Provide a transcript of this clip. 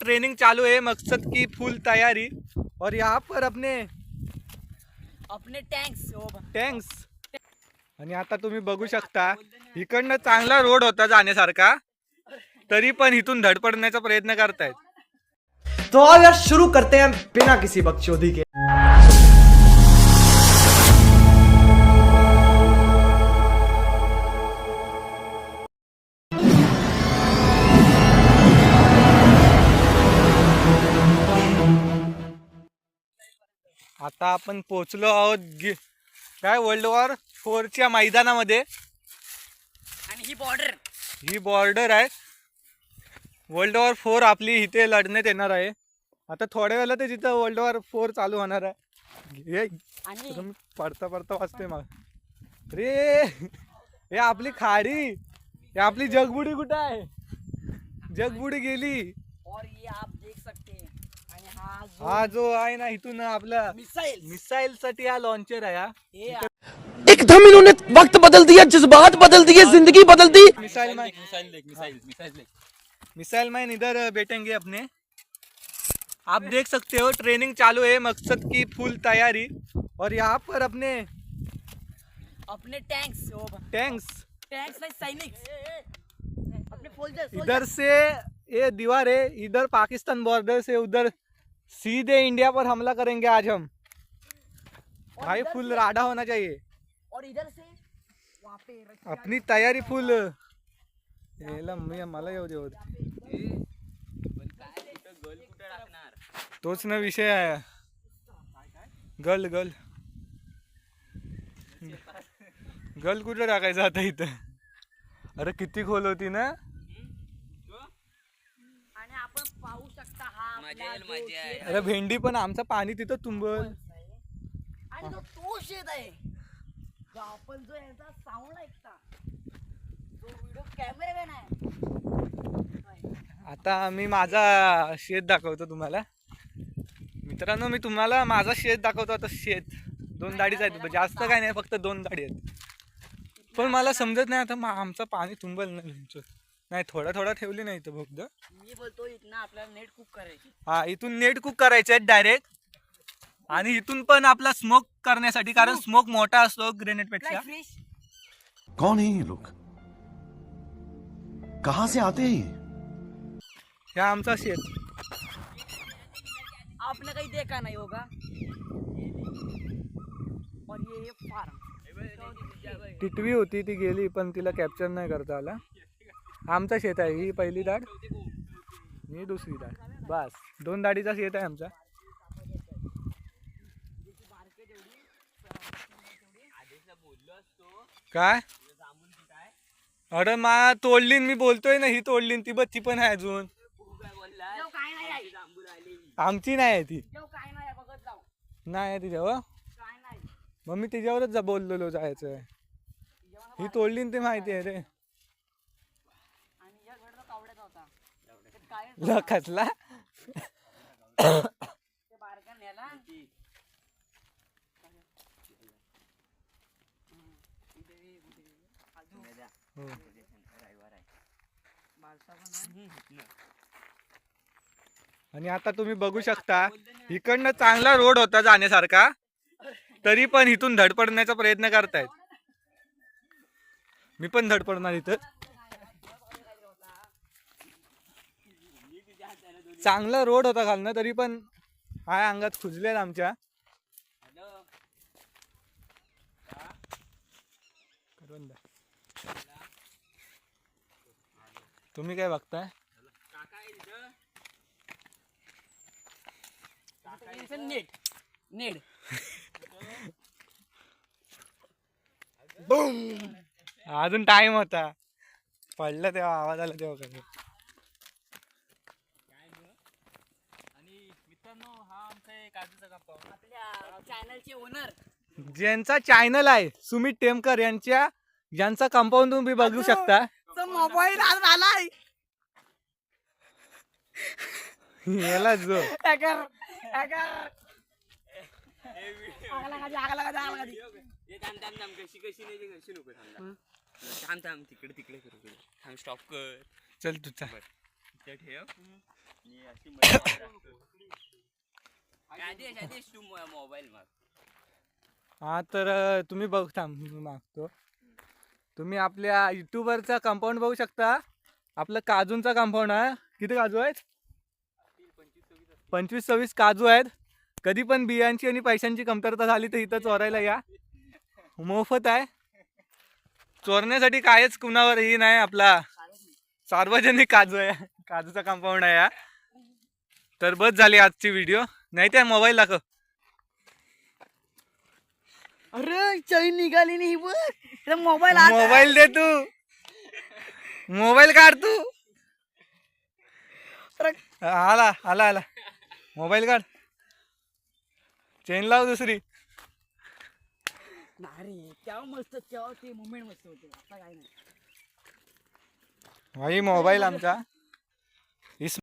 Training चालू है मकसद की फुल तैयारी. और यहाँ पर अपने अपने टँक्स टँक्स आणि आता तुम्ही बघू शकता इकडनं चांगला रोड होता जाण्यासारखा. तरी पण इथून धडपडण्याचा प्रयत्न करतायत. तो यार शुरू करते हैं बिना किसी बकचोदी के. आता आपण पोचलो आहोत गे- काय वर्ल्ड वॉर फोरच्या मैदानामध्ये. आणि ही बॉर्डर ही बॉर्डर आहे. वर्ल्ड वॉर फोर आपली इथे लढण्यात येणार आहे. आता थोड्या वेळेला ते तिथं वर्ल्ड वॉर फोर चालू होणार आहे. मी पडता पडता वाचतोय मग रे हे आपली खाडी. हे आपली जगबुडी कुठं आहे? जगबुडी गेली. और ये आप देख सकते हैं। हा जो हा आहे ना इथून आपला मिसाईल मिसाईल साठी हा लॉन्चर आहे हा. एकदम इन्होंने वक्त बदल दिया जज्बात बदल दिए ज़िंदगी बदल दी। Missile man missile missile man इधर बैठेंगे अपने। आप देख सकते हो ट्रेनिंग चालू है मकसद की फुल तैयारी। और यहाँ पर अपने अपने टँक्स टैंक्स टँक्स सैनिक अपने इधर से ये दीवार है इधर पाकिस्तान बॉर्डर से उधर सीधे इंडिया पर हमला करेंगे आज हम। भाई फुल राडा होना चाहिए। और इधर से अपनी तयारी फुल मी मला येऊ देऊ दे. तोच ना विषय आहे गल गल। गल कुठे टाकायचं आता इथं? अरे किती खोल होती ना आणि आपण पाहू अरे भेंडी पण आमचं पाणी तिथं तुंबल. आहे. आणि तो शेत आहे. जो आपण जो याचा साऊंड ऐकता जो व्हिडिओ कॅमेरामॅन आहे. आता मी माझा शेत दाखवतो तुम्हाला. मित्रांनो मी तुम्हाला माझा शेत दाखवतो आता शेत. दोन दाढीच आहेत जास्त काय नाही फक्त दोन दाढी आहेत. पण मला समजत नाही आता मा- आमचं पाणी तुंबल नाही. नाही थोडा थोडा ठेवली नाही इथं फक्त मी बोलतो इथनं आपल्याला नेट कुक करायची. हा इथून नेट कुक करायचे आहेत डायरेक्ट आणि इथून पण आपला स्मोक करण्यासाठी कारण स्मोक मोठा असतो ग्रेनेडपेक्षा. फ्रेश कौन है ये लोग? कहां से आते हैं ये? ह्या आमचा शेत. आपने कहीं देखा नहीं होगा। और ये ये फार्म टिटवी होती ती गेली पण तिला कॅप्चर नाही करता आला. आमचा शेत आहे ही पहिली दाढ. ही दुसरी डाळ बस दोन दाढीचा शेत आहे आमचा. काय? अरे मा तोडलीन मी बोलतोय ना ही तोडलीन ती बच्ची पण आहे अजून. आमची नाही आहे ती. नाही आहे तिच्यावर. मग मी तिच्यावरच जा बोललेलो जायचं आहे ही तोडलीन ते माहिती आहे रे आणि या घडचा कावड्याचा होता. ते काय लखसला ते बारका नेला हो. आणि आता तुम्ही बघू शकता इकडनं चांगला रोड होता जाण्यासारखा तरी पण इथून धडपडण्याचा प्रयत्न करतायत. मी पण धडपडणार इथं. चांगला रोड होता खालनं तरी पण हाय अंगात खुजलेत आमच्या. तुम्ही काय बघताय? नेट नेट अजून टाइम होता. पडलं तेव्हा आवाज आला तेव्हा काय आपल्या चॅनलचे ओनर. ज्यांचा चॅनल आहे सुमित टेमकर यांच्या यांचा कंपाऊंड तुम्ही बघू शकता. मोबाईल आज आलाय. याला जो. हे थांब थांब थांब कशी कशी नाही ते कशी नको थांब थांब. थांब तिकडे तिकडे करू करू. थांब स्टॉप कर. चल तुझा इथं ठेव. आणि अशी. आदेश आदेश तू मोबाईल हा तर तुम्ही बघ थांब मी मागतो. तुम्ही आपल्या युट्यूबरचा कंपाऊंड बघू शकता. आपलं काजूंचा कंपाऊंड आहे किती काजू आहेत? पंचवीस सव्वीस काजू आहेत. कधी पण बियांची आणि पैशांची कमतरता झाली तर इथं चोरायला या. मोफत आहे. चोरण्यासाठी कायच कुणावर ही नाही आपला. सार्वजनिक काजू आहे. काजूचा कंपाऊंड आहे या तर बस झाली आजची व्हिडिओ नाही त्या मोबाईल दाखव अरे चैन निघाली नाही बघ. मोबाईल मोबाईल दे तू. मोबाईल काढ तू. आला आला आला. मोबाईल काढ. चेन लाव दुसरी. नाही तेव्हा मस्त तेव्हा ते मुमेंट मस्त होते. आता काय नाही. भाई मोबाईल आमचा. इस